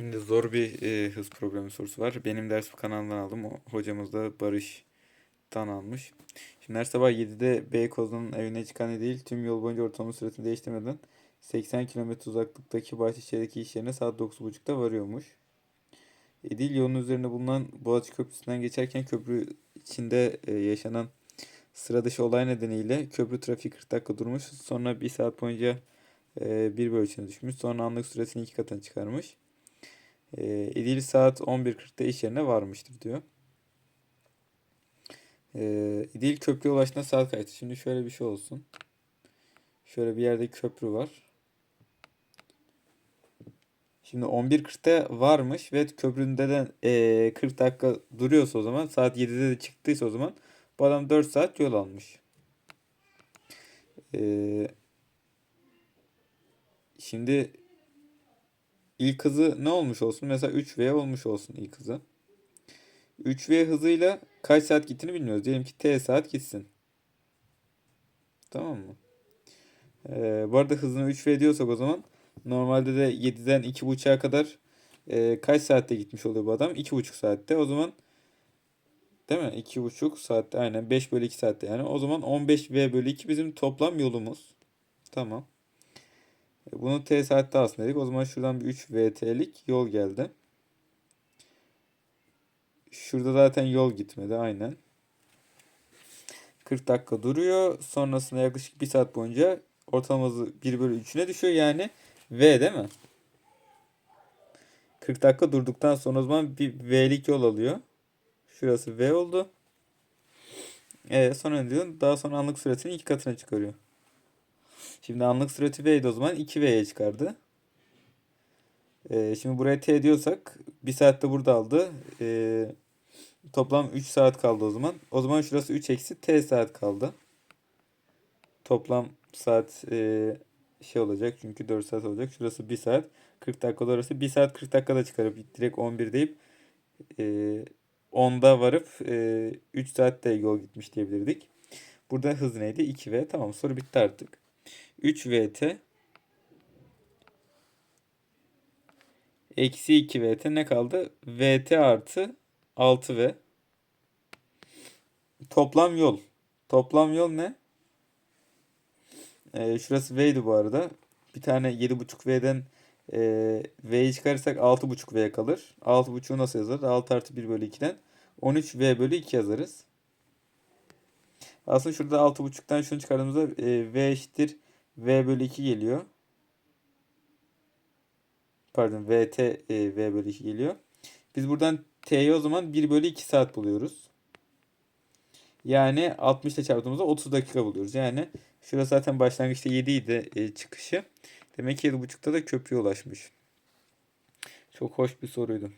Şimdi zor bir e, hız problemi sorusu var. Benim ders kanalından aldım. O, hocamız da Barış'tan almış. Şimdi her sabah 7'de Beykoz'un evine çıkan değil tüm yol boyunca ortalama süratini değiştirmeden 80 km uzaklıktaki Bahçeşehir'deki iş yerine saat 9.30'da varıyormuş. Edil yolun üzerinde bulunan Boğaziçi Köprüsü'nden geçerken köprü içinde e, yaşanan sıra dışı olay nedeniyle köprü trafiği 40 dakika durmuş. Sonra bir saat boyunca e, bir bölçüne düşmüş. Sonra anlık süresini iki katına çıkarmış. E, Edil saat 11.40'da iş yerine varmıştır diyor. E, İdil köprüye ulaştığında saat kaçtı? Şimdi şöyle bir şey olsun. Şöyle bir yerde köprü var. Şimdi 11.40'da varmış ve köpründe de e, 40 dakika duruyorsa o zaman saat 7'de de çıktıysa o zaman bu adam 4 saat yol almış. E, şimdi ilk hızı ne olmuş olsun? Mesela 3V olmuş olsun ilk hızı. 3V hızıyla kaç saat gittiğini bilmiyoruz. Diyelim ki T saat gitsin. Tamam mı? Ee, bu arada hızını 3V diyorsak o zaman normalde de 7'den 2.5'a kadar e, kaç saatte gitmiş oluyor bu adam? 2.5 saatte. O zaman değil mi? 2.5 saatte aynen 5 bölü 2 saatte yani. O zaman 15V bölü 2 bizim toplam yolumuz. Tamam. E, Bunu T saatte aslında dedik. O zaman şuradan bir 3 VT'lik yol geldi. Şurada zaten yol gitmedi aynen. 40 dakika duruyor. Sonrasında yaklaşık 1 saat boyunca ortalama hızı 1 bölü 3'üne düşüyor. Yani V değil mi? 40 dakika durduktan sonra o zaman bir V'lik yol alıyor. Şurası V oldu. Evet sonra ne diyor? Daha sonra anlık süresini iki katına çıkarıyor. Şimdi anlık süreti V'ydi o zaman 2V'ye çıkardı. Ee, şimdi buraya T diyorsak 1 saatte burada aldı. Ee, toplam 3 saat kaldı o zaman. O zaman şurası 3 eksi T saat kaldı. Toplam saat e, şey olacak çünkü 4 saat olacak. Şurası 1 saat 40 dakika orası 1 saat 40 dakikada çıkarıp direkt 11 deyip e, 10'da varıp e, 3 saatte yol gitmiş diyebilirdik. Burada hız neydi? 2V. Tamam soru bitti artık. 3 VT eksi 2 VT ne kaldı? VT artı 6 V. Toplam yol. Toplam yol ne? Ee, şurası V'ydi bu arada. Bir tane 7.5 V'den e, V'yi çıkarırsak 6.5 V kalır. 6.5'u nasıl yazarız? 6 artı 1 bölü 2'den 13 V bölü 2 yazarız. Aslında şurada 6.5'tan şunu çıkardığımızda e, V eşittir V bölü 2 geliyor. Pardon VT e, V bölü 2 geliyor. Biz buradan T'yi o zaman 1 bölü 2 saat buluyoruz. Yani 60 ile çarptığımızda 30 dakika buluyoruz. Yani şurası zaten başlangıçta 7 idi e, çıkışı. Demek ki 7.30'da da köprüye ulaşmış. Çok hoş bir soruydu.